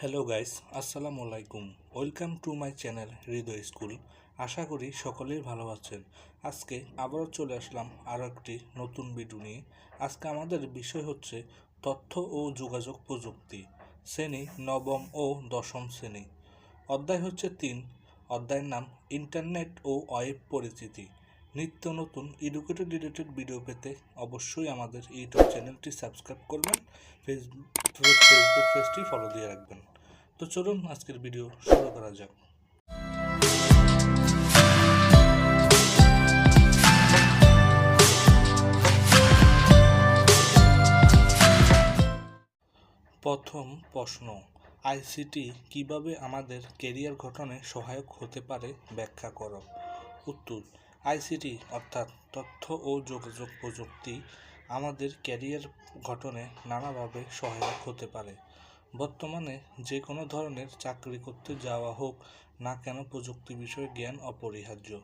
Hello guys, আসসালামু আলাইকুম। Welcome to my channel Hriday school. আশা করি সকলেই ভালো আছেন। আজকে আবারও চলে আসলাম আরও একটি নতুন ভিডিও নিয়ে। আজকে আমাদের বিষয় হচ্ছে তথ্য ও যোগাযোগ প্রযুক্তি, শ্রেণি নবম ও দশম শ্রেণি। অধ্যায় হচ্ছে তিন। অধ্যায়ের নাম ইন্টারনেট ও ওয়েব পরিচিতি। নিত্য নতুন এডুকেটেড রিলেটেড ভিডিও পেতে অবশ্যই আমাদের ইউটিউব চ্যানেলটি সাবস্ক্রাইব করবেন ফেসবুক ফেসবুক পেজটি ফলো দিয়ে রাখবেন। তো চলুন আজকের ভিডিও শুরু করা যাক। প্রথম প্রশ্ন আইসিটি কীভাবে আমাদের কেরিয়ার গঠনে সহায়ক হতে পারে ব্যাখ্যা করো। উত্তর আইসিটি, অর্থাৎ তথ্য ও যোগাযোগ প্রযুক্তি, আমাদের ক্যারিয়ার গঠনে নানাভাবে সহায়ক হতে পারে। বর্তমানে যে কোনো ধরনের চাকরি করতে যাওয়া হোক না কেন প্রযুক্তি বিষয়ে জ্ঞান অপরিহার্য।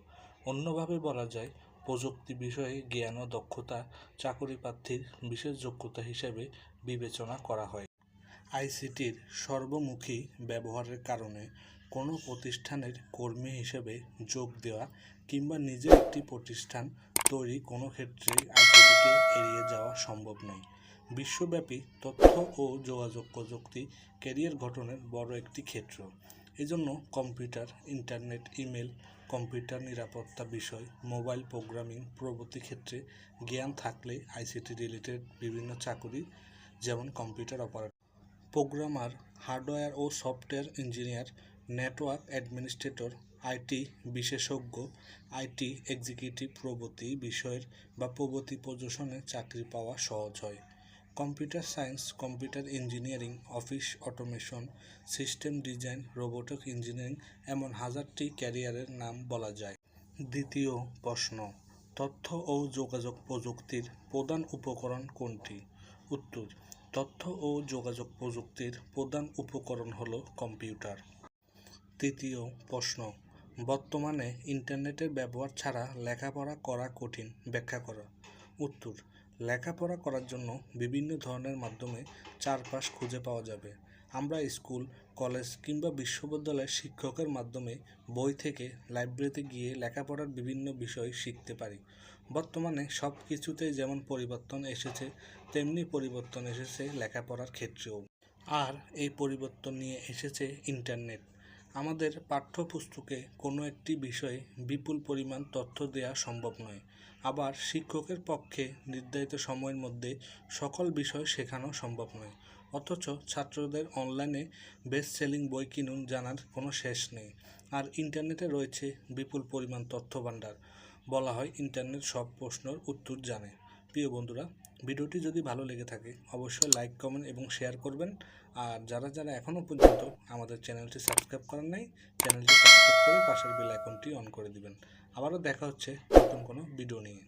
অন্যভাবে বলা যায়, প্রযুক্তি বিষয়ে জ্ঞান ও দক্ষতা চাকরি প্রার্থীর বিশেষ যোগ্যতা হিসেবে বিবেচনা করা হয়। আইসিটির সর্বমুখী ব্যবহারের কারণে কোনো প্রতিষ্ঠানের কর্মী হিসেবে যোগ দেওয়া কিংবা নিজের একটি প্রতিষ্ঠান তৈরি কোনো ক্ষেত্রেই আইসিটিকে এড়িয়ে যাওয়া সম্ভব নয়। বিশ্বব্যাপী তথ্য ও যোগাযোগ প্রযুক্তি ক্যারিয়ার গঠনের বড় একটি ক্ষেত্র। এজন্য কম্পিউটার, ইন্টারনেট, ইমেল, কম্পিউটার নিরাপত্তা বিষয়, মোবাইল প্রোগ্রামিং প্রভৃতি ক্ষেত্রে জ্ঞান থাকলে আইসিটি রিলেটেড বিভিন্ন চাকুরি, যেমন computer operator programmer, hardware O software engineer, network administrator, IT বিশেষজ্ঞ, আইটি এক্সিকিউটিভ প্রভৃতি বিষয়ের বা প্রগতি প্রদর্শনে চাকরি পাওয়া সহজ হয়। Computer science, computer engineering, office automation, system design, robotic engineering এমন হাজারটি ক্যারিয়ারের নাম বলা যায়। দ্বিতীয় প্রশ্ন, তথ্য ও যোগাযোগ প্রযুক্তির প্রধান উপকরণ কোনটি? উত্তর তথ্য ও যোগাযোগ প্রযুক্তির প্রধান উপকরণ হল কম্পিউটার। তৃতীয় প্রশ্ন, বর্তমানে ইন্টারনেটের ব্যবহার ছাড়া লেখাপড়া করা কঠিন, ব্যাখ্যা করা। উত্তর, লেখাপড়া করার জন্য বিভিন্ন ধরনের মাধ্যমে চারপাশ খুঁজে পাওয়া যাবে। আমরা স্কুল, কলেজ কিংবা বিশ্ববিদ্যালয়ের শিক্ষকের মাধ্যমে বই থেকে লাইব্রেরিতে গিয়ে লেখাপড়ার বিভিন্ন বিষয় শিখতে পারি। বর্তমানে সব কিছুতেই যেমন পরিবর্তন এসেছে, তেমনি পরিবর্তন এসেছে লেখাপড়ার ক্ষেত্রেও। আর এই পরিবর্তন নিয়ে এসেছে ইন্টারনেট। আমাদের পাঠ্যপুস্তকে কোনো একটি বিষয়ে বিপুল পরিমাণ তথ্য দেওয়া সম্ভব নয়। আবার শিক্ষকের পক্ষে নির্ধারিত সময়ের মধ্যে সকল বিষয় শেখানো সম্ভব নয়। অথচ ছাত্রদের অনলাইনে বেস্ট সেলিং বই কিনুন জানার কোনো শেষ নেই। আর ইন্টারনেটে রয়েছে বিপুল পরিমাণ তথ্য ভাণ্ডার বলা হয়, ইন্টারনেট সব প্রশ্নের উত্তর জানে। প্রিয় বন্ধুরা, ভিডিওটি যদি ভালো লেগে থাকে, অবশ্যই লাইক কমেন্ট এবং শেয়ার করবেন। আর যারা যারা এখনও পর্যন্ত আমাদের চ্যানেলটি সাবস্ক্রাইব করেন নাই, চ্যানেলটি সাবস্ক্রাইব করে পাশের বেল আইকনটি অন করে দিবেন। আবারও দেখা হচ্ছে নতুন কোনো ভিডিও নিয়ে।